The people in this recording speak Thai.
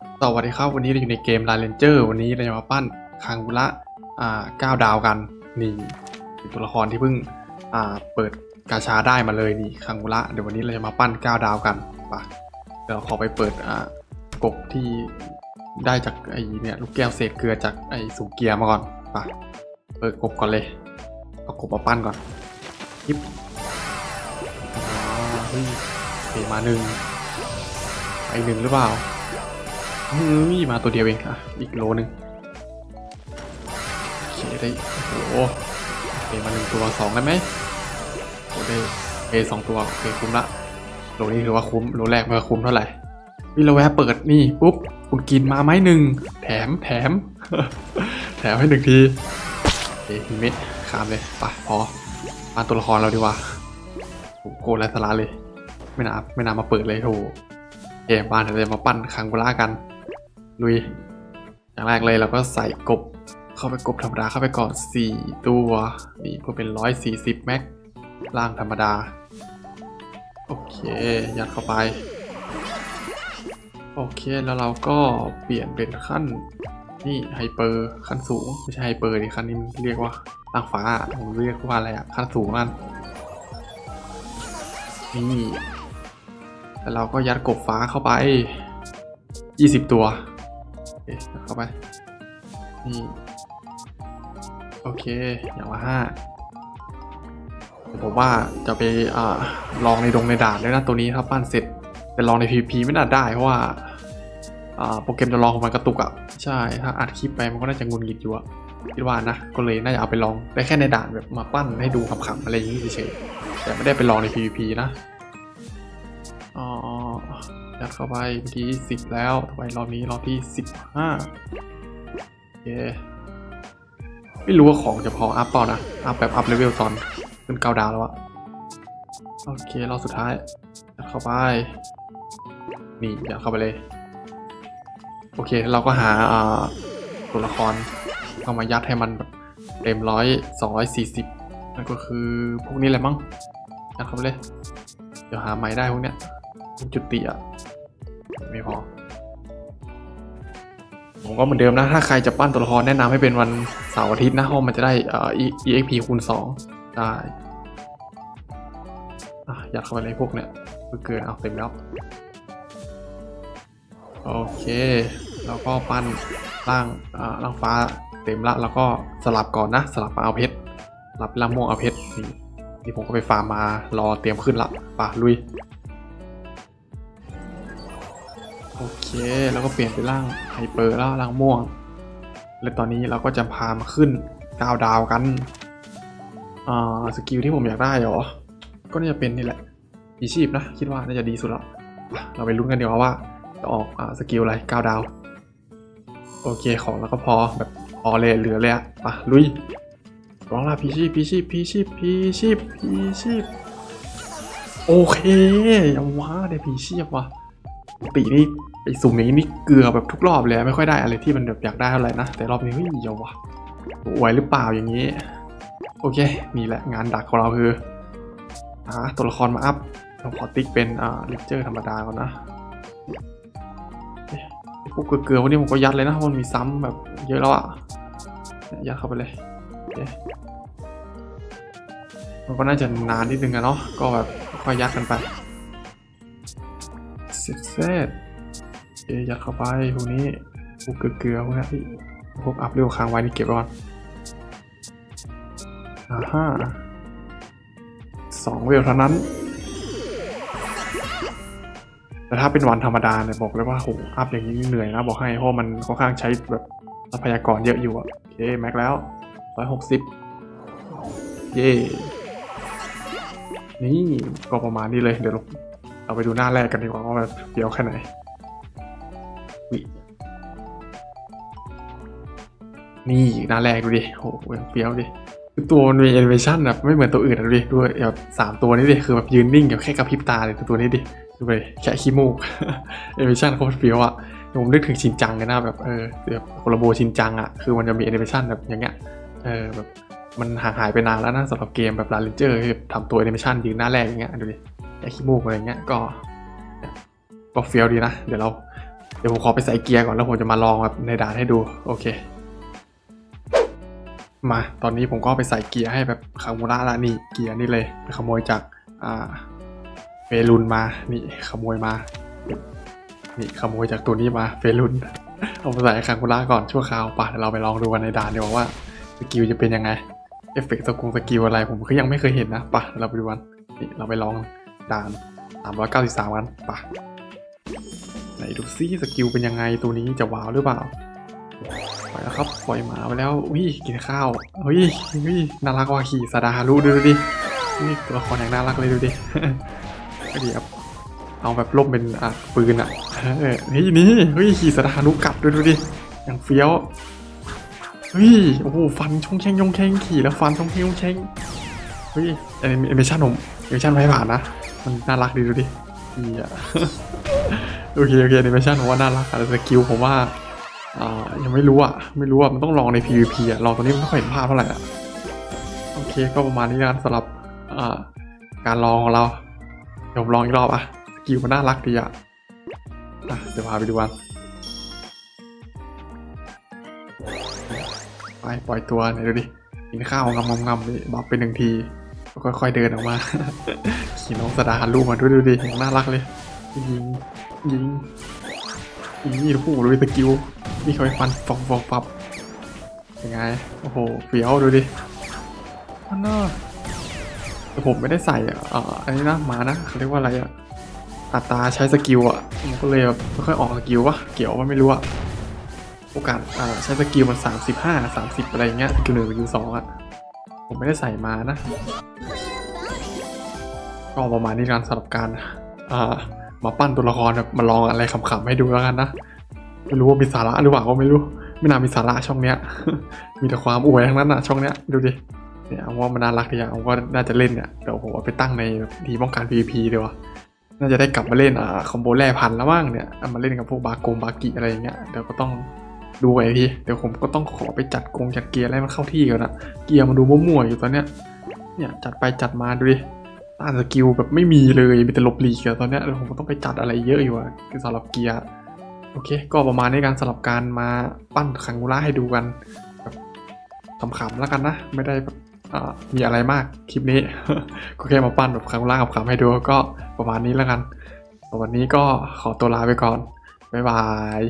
สวัสดีครับวันนี้เราอยู่ในเกม l า n นเจอร์วันนี้เราจะมาปั้นคังกุระอ่าเก้าดาวกัน นี่ตัวละครที่เพิ่งอ่าเปิดกาชาได้มาเลยนี่คังกุระเดี๋ยววันนี้เราจะมาปั้นเก้าดาวกันไปะเดี๋ยวขอไปเปิดอ่ากบที่ได้จากไอ้เนี่ยลูกแก้วเศษเกลือจากไอ้สุเกียมาก่อนไปะเปิดกบก่อนเลยเอากบมาปั้นก่อนยิบอ๋อเฮ้ยเมาหนึ่งไปหนึ่งหรือเปล่า เฮ้ยมาตัวเดียวเองอะอีกโลนึงโอเคได้โอ้โหโอเคมาหนึ่งตัวสองได้ไหมโอ้ได้เอสองตัวโอเคคุ้มละโลนี้ถือว่าคุ้มโลแรกไมาคุ้มเท่าไหร่วิเราแวะเปิดนี่ปุ๊บคุณกินมาไม้หนึ่งแถมแถม แถมให้หนึ่งทีโอเคฮิเมะข้ามเลยไปพอมาตัวละครเราดีกว่าโอ้โหโกนและสาระเลย ไม่น่าไม่น่ามาเปิดเลยโถเกมบ้านเดี๋ยวเรมาปั้นคังกุระกัน ลุย อย่างแรกเลยเราก็ใส่กบ เข้าไปกบธรรมดาเข้าไปก่อน 4 ตัว นี่เพื่อเป็น 140 แม็กล่างธรรมดา โอเค ยัดเข้าไป โอเค แล้วเราก็เปลี่ยนเป็นขั้น นี่ไฮเปอร์ขั้นสูง ไม่ใช่ไฮเปอร์ดิขั้นนี้มันเรียกว่าล่างฟ้าผมเรียกว่าอะไรอะขั้นสูงนั่นนี่แล้วเราก็ยัดกบฟ้าเข้าไป 20 ตัว เคเข้าไป นี่ โอเค อย่างละห้าผมว่าจะไปอลองในดงในด่านด้วยนะตัวนี้ถ้าปั้นเสร็จแต่ลองใน PVP ไม่น่าได้เพราะว่าอ่าโปรแกรมจะลองของมันกระตุกอะ่ะใช่ถ้าอัดคลิปไปมันก็น่าจะงุนงิดอยู่อะคิดว่านะก็เลยน่าจะเอาไปลองได้แค่ในด่านแบบมาปั้นให้ดูขำๆอะไรอย่างนี้เฉยๆแต่ไม่ได้ไปลองใน PVP นะอ๋อ ยัดเข้าไปเมื่อกี้สิบแล้วต่อไปรอบนี้รอบที่สิบห้าโอเคไม่รู้ว่าของจะพออัพเปล่านะ อัพแบบอัพเลเวลตอนขึ้นเก้าดาวแล้วอะโอเครอบสุดท้ายยัดเข้าไป นี่ยัดเข้าไปเลย โอเคเราก็หาตัวละครเข้ามายัดให้มันแบบเต็มร้อยสองร้อยสี่สิบนั่นก็คือพวกนี้แหละมั้งยัดเข้าไปเลย เดี๋ยวหาใหม่ได้พวกเนี้ยจุดติอะ ไม่พอ ผมก็เหมือนเดิมนะ ถ้าใครจะปั้นตัวละครแนะนำให้เป็นวันเสาร์อาทิตย์นะเพราะมันจะได้เอ่อ EXP คูณ2ได้อะยัดเข้าไปในพวกเนี้ยเพื่อเกินเอาเต็มแล้วโอเค แล้วก็ปั้นร่างอ่าร่างฟ้าเต็มละ แล้วก็สลับก่อนนะ สลับมาเอาเพชรสลับเป็นร่างม่วงเอาเพชรนี่นี่ผมก็ไปฟาร์มมารอเตรียมขึ้นละป่ะลุย โอเค แล้วก็เปลี่ยนเป็นร่างไฮเปอร์แล้วร่างม่วง และตอนนี้เราก็จะพามาขึ้นดาวดาวกัน อ่า สกิลที่ผมอยากได้เหรอ ก็น่าจะเป็นนี่แหละมีชีพนะ คิดว่าน่าจะดีสุดละเราไปลุ้นกันเดี๋ยวาว่าจะออกอ่าสกิลอะไรก้าวดาว โอเคของแล้วก็พอแบบพอเลยเหลือเลยอะไปะลุยร้องละพีชีพพีชีพพีชีพพีชีพพีชีพโอเคยังว้าได้พีชีพว่ะ ปกตินี่ไอสุ่มอย่างนี้นี่เกลือแบบทุกรอบเลย ไม่ค่อยได้อะไรที่มันแบบอยากได้เท่าไหร่นะ แต่รอบนี้เฮ้ยเยาวะอวยหรือเปล่าอย่างนี้ โอเค นี่แหละงานดักของเราคือหาตัวละครมาอัพเราขอติ๊กเป็นอ่าเลคเจอร์ธรรมดาก่อนนะไอ้พวกเกลือพวกนี้ผมก็ยัดเลยนะมันมีซ้ำแบบเยอะแล้วอะเนี่ยยัดเข้าไปเลยโอเคมันก็น่าจะนานนิดนึงอะเนาะก็แบบค่อยยัดกันไป เสร็จเสร็จเอยัดเข้าไปพวกนี้พวกเกลือๆพวกนี้พวกอัพเร็วค้างไว้นี่เก็บไว้ก่อนอ่าฮ่าสองเวลเท่านั้น แต่ถ้าเป็นวันธรรมดาเนี่ยบอกเลยว่าโหอัพอย่างนี้เหนื่อยนะบอกให้เพราะมันค่อนข้างใช้แบบทรัพยากรเยอะอยู่อะโอเคแม็กแล้วร้อยหกสิบเย่นี่ก็ประมาณนี้เลยเดี๋ยวเรา เราไปดูหน้าแรกกันดีกว่าว่าแบบเฟี้ยวแค่ไหนวินี่หน้าแรกดูดิโหเฟี้ยวดิคือตัวมันมีแอนิเมชันแบบไม่เหมือนตัวอื่นอะดูดิดูแบบสามตัวนี้ดิคือแบบยืนนิ่งแบบแค่กระพริบตาเลยตัวนี้ดิดูไปแค่ขี้มูกแอนิเมชันโคตรเฟี้ยวอะผมนึกถึงชินจังเลยนะแบบเออแบบโคลาโบชินจังอะคือมันจะมีแอนิเมชันแบบอย่างเงี้ยเออแบบมันห่างหายไปนานแล้วนะสำหรับเกมแบบลาเลนเจอร์ที่ทำตัวแอนิเมชันยืนหน้าแรกอย่างเงี้ยดูดิ แค่ขี้มูกอะไรเงี้ยก็ก็เฟี้ยวดีนะ เดี๋ยวเราเดี๋ยวผมขอไปใส่เกียร์ก่อนแล้วผมจะมาลองแบบในด่านให้ดู โอเค มาตอนนี้ผมก็ไปใส่เกียร์ให้แบบคามูระละนี่เกียร์นี่เลยไปขโมยจากอ่าเฟรุนมานี่ขโมยมา นี่ขโมยจากตัวนี้มาเฟรุนเอามาใส่คามูระก่อนชั่วคราวป่ะเดี๋ยวเราไปลองดูกันในด่านดีกว่าว่าสกิลจะเป็นยังไงเอฟเฟกต์สกุลสกิลอะไรผมก็ยังไม่เคยเห็นนะป่ะเราไปดูกันนี่เราไปลอง ด่าน393กันป่ะไหนดูซิสกิลเป็นยังไงตัวนี้จะว้าวหรือเปล่าปล่อยแล้วครับปล่อยหมาไปแล้วอุ้ยกินข้าวเฮ้ยเฮ้ยน่ารักว่ะขี่สดาฮารุดูดูดินี่ตัวละครอย่างน่ารักเลยดูดิเดีครับเอาแบบล่มเป็นอะปืนอะเฮ้ยนี่เฮ้ยขี่สดาฮารุกัดดูดูดิอย่างเฟี้ยวเฮ้ยโอ้โหฟันชงเชงชงเชงขี่แล้วฟันชงเชงชงเชงเฮ้ยแอนิเมชั่นผมแอนิเมชั่นไม่ผ่านนะ มันน่ารักดีดูดิดีอะโอเคโอเคแอนิเมชั่นผมว่าน่ารักอะแต่สกิลผมว่าอ่ายังไม่รู้อะ ไม่รู้อะ มันต้องลองใน PVP อะลองตรงนี้มันไม่ค่อยเห็นภาพเท่าไหร่อะ โอเคก็ประมาณนี้นะสำหรับอ่าการลองของเรา เดี๋ยวผมลองอีกรอบอะ สกิลมันน่ารักดีอะอะเดี๋ยวพาไปดูกันไปปล่อยตัวไหนดูดิกินข้าวงำงำงำนี่บัฟไปหนึ่งทีแล้ว ค่อยๆเดินออกมา ขี่น้องสดาฮันลูกมาด้วยดูดิอย่างน่ารักเลยยิงยิงนี่โอ้โหดูสกิลนี่เขาไปฟันฟองฟองฟับยังไง โอ้โหเฟี้ยวดูดิอันน่าแต่ผมไม่ได้ใส่อะอ่าอันนี้นะมานะเขาเรียกว่าอะไรอะอัตราใช้สกิลอะผมก็เลยแบบไม่ค่อยออกสกิลวะเกี่ยวว่าไม่รู้อะ โอกาสอ่าใช้สกิลมันสามสิบห้าสามสิบอะไรเงี้ยสกิลหนึ่งสกิลสองอะ ผมไม่ได้ใส่มานะ ก็ประมาณนี้การสำหรับการอ่ามาปั้นตัวละครแบบมาลองอะไรขำๆให้ดูแล้วกันนะไม่รู้ว่ามีสาระหรือเปล่าก็ไม่รู้ไม่น่ามีสาระช่องเนี้ย มีแต่ความอวยทั้งนั้นอะช่องเนี้ยดูดิเนี่ยเอาว่ามันน่ารักดีอะผมว่าน่าจะเล่นเนี่ยเดี๋ยวผมเอาไปตั้งในทีป้องกัน PVP ดีกว่าน่าจะได้กลับมาเล่นอ่าคอมโบแร่พันแล้วมั้งเนี่ยมาเล่นกับพวกบากงบากิอะไรอย่างเงี้ยเดี๋ยวก็ต้อง ดูไอ้ทีเดี๋ยวผมก็ต้องขอไปจัดกงจัดเกียร์อะไรมันเข้าที่ก่อนนะเกียร์มันดูมั่วๆอยู่ตอนเนี้ย เนี่ยจัดไปจัดมาดูดิต้านสกิลแบบไม่มีเลยมีแต่หลบหลีกอะตอนเนี้ยเดี๋ยวผมก็ต้องไปจัดอะไรเยอะอยู่อะสำหรับเกียร์โอเค ก็ประมาณนี้การสำหรับการมาปั้นคังกูล่าให้ดูกันแบบขำๆแล้วกันนะ ไม่ได้แบบอ่ามีอะไรมากคลิปนี้ ก็แค่มาปั้นแบบคังกูล่าขำๆให้ดูก็ประมาณนี้แล้วกันวันนี้ก็ขอตัวลาไปก่อนบ๊ายบาย